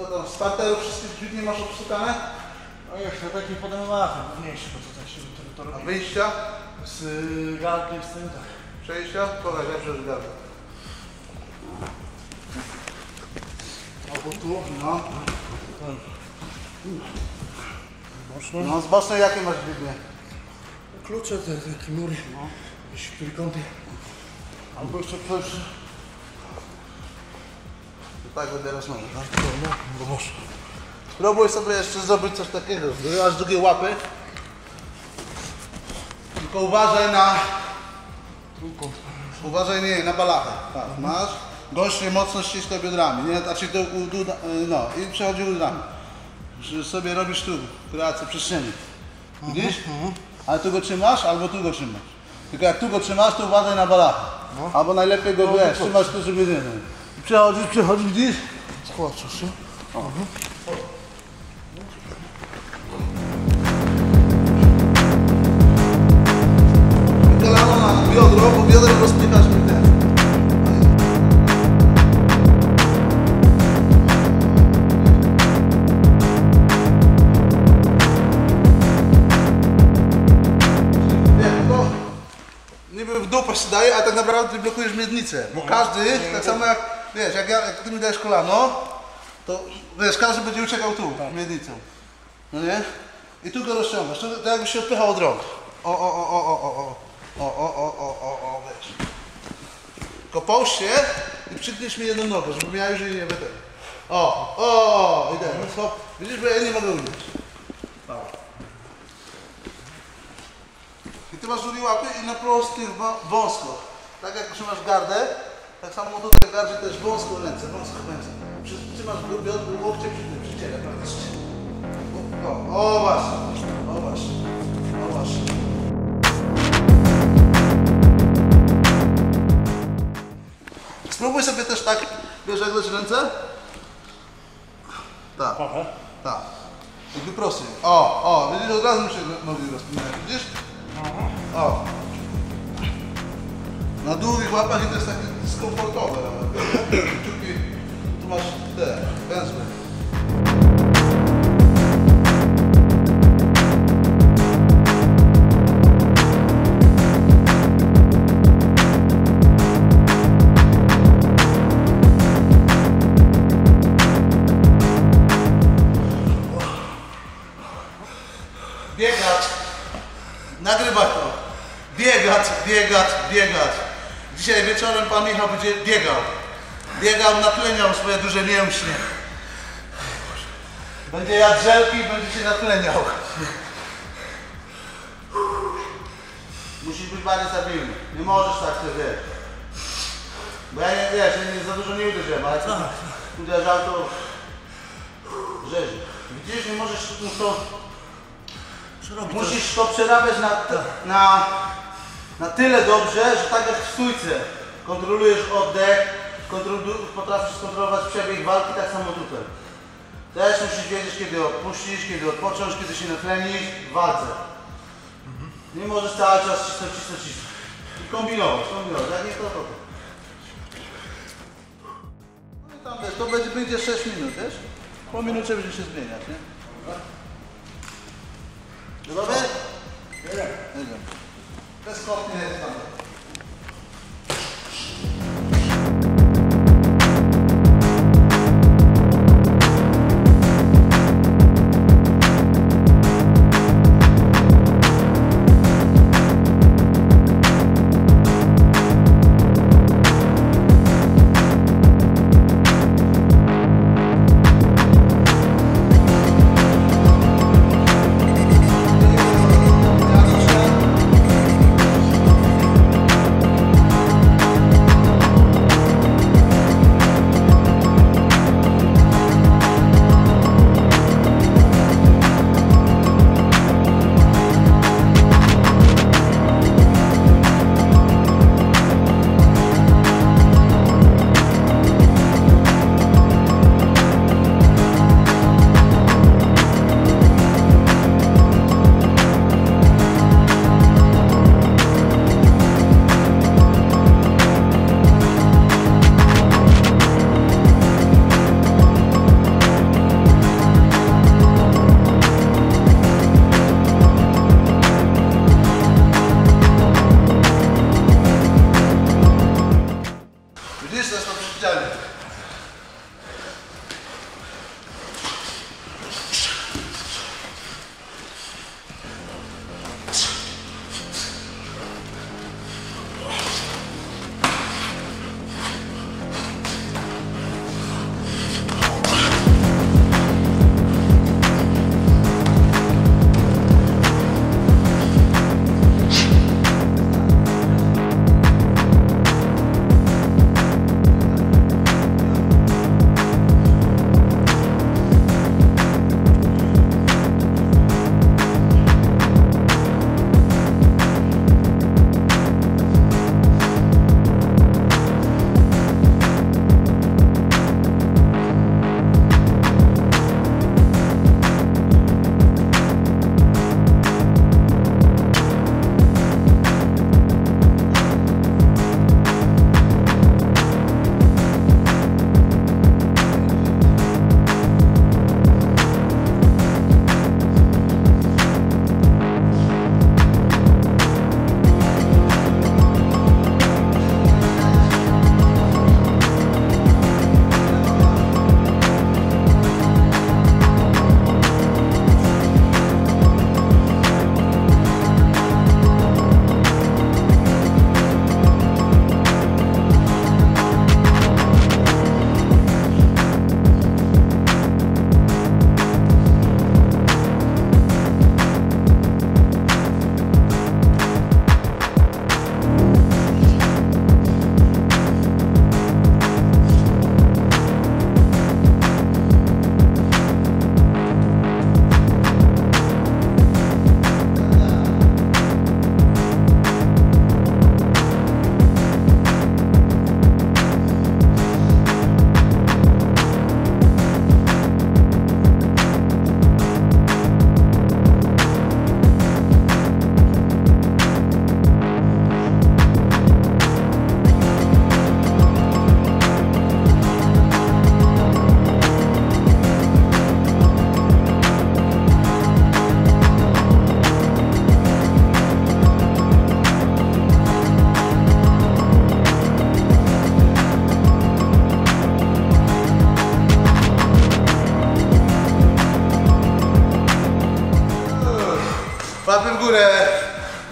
Co tam, starterów wszystkich dźwigni masz obstukane? No jeszcze taki potem macham, mniejszy, bo to tak się to, to A robi. wyjścia? Z y, garkiem, z tym tak. Przejścia? Pokaż, ja przeżygam. Albo tu. No. Mocno. No, z bocznej jakie masz dźwignie? Klucze, te takie mury. No. Jakieś trójkąty. Albo jeszcze ktoś. Tak wybierasz noże, tak? No, no, bo może. Spróbuj sobie jeszcze zrobić coś takiego. Masz drugie łapy. Tylko uważaj na... Uważaj nie, na balachę. Tak, masz. Goście mocno ściskaj biodrami, nie? Znaczy tu, tu, tu, no i przechodzi udrami. Że sobie robisz tu kreację przestrzeni. Widzisz? Ale tu go trzymasz, albo tu go trzymasz. Tylko jak tu go trzymasz, to uważaj na balachę. Albo najlepiej go, wiesz, trzymasz tu, żeby nie. Przechodzisz, przechodzisz, widzisz? Schłaczasz się. Kolano na biodro, bo biodro rozpychasz mi ten. Niby w dupę się daje, a tak naprawdę ty blokujesz miednicę. Bo każdy, tak samo jak, wiesz, jak, ja, jak ty mi dajesz kolano, to wiesz, każdy będzie uciekał tu, miednicą. No nie? I tu go rozciągasz, to, to jakbyś się odpychał od rąk. O, o, o, o, o, o, o. O, o, o, o, o, o, wiesz. Tylko się i przykniesz mi jedną nogę, żebym ja już jej nie będę. O, o, o, i ten, hop. Widzisz, bo ja nie mogę. Dobra. I ty masz drugie łapy i na prostych, wą- wąsko. Tak jak trzymasz gardę, tak samo tutaj gardzie też wąsko ręce, wąsko ręce. Trzymasz biodro, łokcie przy tym, przy ciele praktycznie. O, o, właśnie, o właśnie, o właśnie. Spróbuj sobie też tak, wiesz jak dać ręce? Tak, tak. I wyprostuj. O, o, widzisz, od razu mi się nogi rozpinają, widzisz? O. Na długich łapach i to jest takie skomfortowe nawet. Kciuki, tu masz pan Michał będzie biegał. Biegał, natleniał swoje duże mięśnie. Będzie jadł żelki i będzie się natleniał. Musisz być bardziej stabilny. Nie możesz tak sobie wiesz. Bo ja nie wiesz, ja nie, za dużo nie uderzyłem, ale jak uderzał to rzezi. Widzisz, nie możesz to Musisz to przerabiać na, na, na tyle dobrze, że tak jak w stójce kontrolujesz oddech, kontrolu- potrafisz kontrolować przebieg walki, tak samo tutaj. Też musisz wiedzieć, kiedy odpuścić, kiedy odpocząć, kiedy się natlenić w walce. Nie możesz cały czas cisnąć, cisnąć, cisnąć. I kombinować, kombinować. Jak nie to, to to. No tam wiesz, to będzie, będzie 6 minut, wiesz? Po minucie będzie się zmieniać, nie? Gotowy? Jedziemy. Bezkopnie jest tam.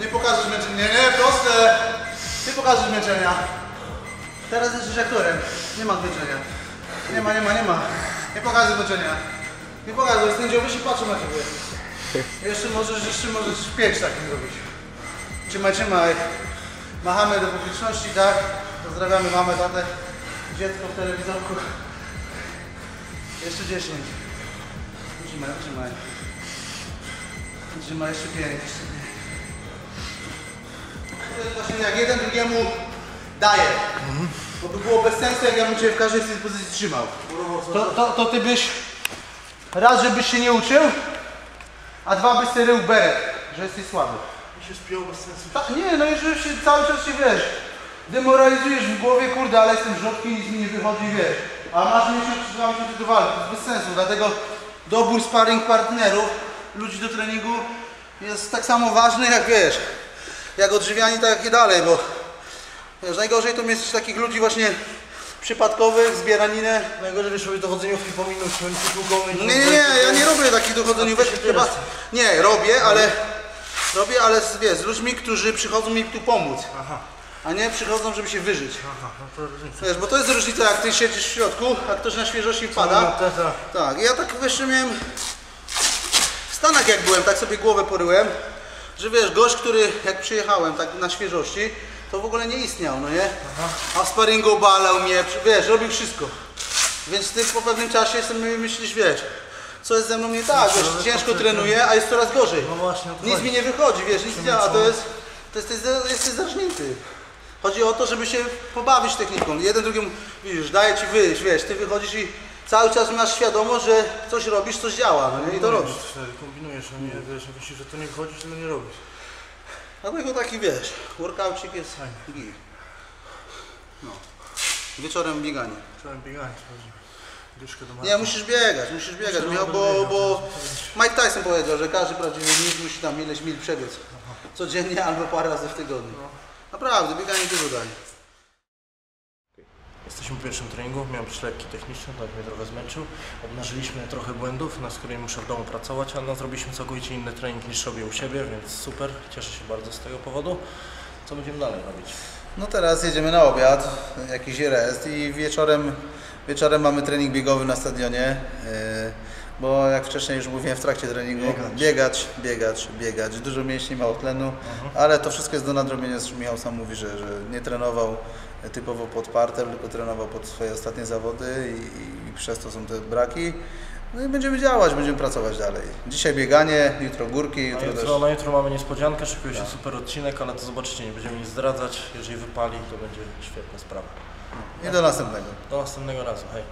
Nie pokażesz zmęczenia. Nie, nie, proste. Nie pokażesz zmęczenia. Teraz jesteś aktorem. Nie ma zmęczenia. Nie ma, nie ma, nie ma. Nie pokażę zmęczenia. Nie pokażę, sędziowie się patrzą na ciebie. Jeszcze możesz, jeszcze możesz pięć takich zrobić. Trzymaj, trzymaj. Machamy do publiczności, tak? Pozdrawiamy mamę, tatę, dziecko w telewizorku. Jeszcze 10. Trzymaj, trzymaj. Trzymaj jeszcze 5. właśnie jak jeden drugiemu daje. Bo by było bez sensu, jak ja bym Cię w każdej z tych pozycji trzymał. To, to, to Ty byś raz, żebyś się nie uczył, a dwa byś sobie rył beret, że jesteś słaby. Mi się spiął bez sensu. Tak, nie, no i że się cały czas się wiesz, demoralizujesz w głowie, kurde, ale jestem rzadki, nic mi nie wychodzi, wiesz. A masz miesiąc czy dwa miesiące do walki, to jest bez sensu, dlatego dobór sparring partnerów, ludzi do treningu jest tak samo ważny jak wiesz, jak odżywianie, tak i dalej, bo wiesz, najgorzej to mieć takich ludzi właśnie przypadkowych, zbieraninę. Najgorzej wiesz, robię dochodzeniówki po długo Nie, nie, nie, ja nie robię takich dochodzeniówek, chyba, nie, robię, ale, robię, ale z, wiesz, z ludźmi, którzy przychodzą mi tu pomóc. Aha, A nie przychodzą, żeby się wyżyć. aha, no to różnica. Wiesz, bo to jest różnica, jak ty siedzisz w środku, a ktoś na świeżości wpada. No, tak, tak. Tak, ja tak jeszcze miałem w Stanach jak byłem, tak sobie głowę poryłem, że wiesz, gość, który jak przyjechałem tak na świeżości, to w ogóle nie istniał, no nie? A w sparingu obalał mnie, wiesz, robił wszystko. Więc ty po pewnym czasie sobie myślisz, wiesz, co jest ze mną nie tak, wiesz, ciężko trenuję, a jest coraz gorzej. No właśnie, Nic mi nie wychodzi, wiesz, nic nie działa, to jest, to jest, jesteś zacznięty. Chodzi o to, żeby się pobawić techniką. Jeden drugiemu, widzisz, daje ci wyjść, wiesz, ty wychodzisz i cały czas masz świadomość, że coś robisz, coś działa, no nie? I to robisz. Kombinujesz, a nie wiesz, jak myślisz, że to nie wychodzi, to nie robisz. Dlatego taki, wiesz, workoucik jest git. No. Wieczorem bieganie. Trzeba bieganie sprawdzimy. Nie, musisz biegać, musisz biegać, Michał, bo, bo Mike Tyson powiedział, że każdy prawdziwy mistrz musi tam ileś mil przebiec. Codziennie albo parę razy w tygodniu. Naprawdę, bieganie dużo daje. Jesteśmy po pierwszym treningu, miałem przylewki techniczne, tak mnie trochę zmęczył. Obnażyliśmy trochę błędów, nad którymi muszę w domu pracować, ale no, zrobiliśmy całkowicie inny trening niż robię u siebie, więc super, cieszę się bardzo z tego powodu. Co będziemy dalej robić? No teraz jedziemy na obiad, jakiś rest i wieczorem, wieczorem mamy trening biegowy na stadionie, yy, bo jak wcześniej już mówiłem w trakcie treningu, Biegać. biegać, biegać, biegać. Dużo mięśni, mało tlenu, ale to wszystko jest do nadrobienia, zresztą Michał sam mówi, że, że nie trenował typowo pod parter, tylko trenował pod swoje ostatnie zawody i, i przez to są te braki. No i będziemy działać, będziemy pracować dalej. Dzisiaj bieganie, jutro górki, Na jutro też... jutro, na jutro mamy niespodziankę, szykuje się super odcinek, ale to zobaczycie, nie będziemy nic zdradzać. Jeżeli wypali, to będzie świetna sprawa. I do następnego. Do następnego razu, hej.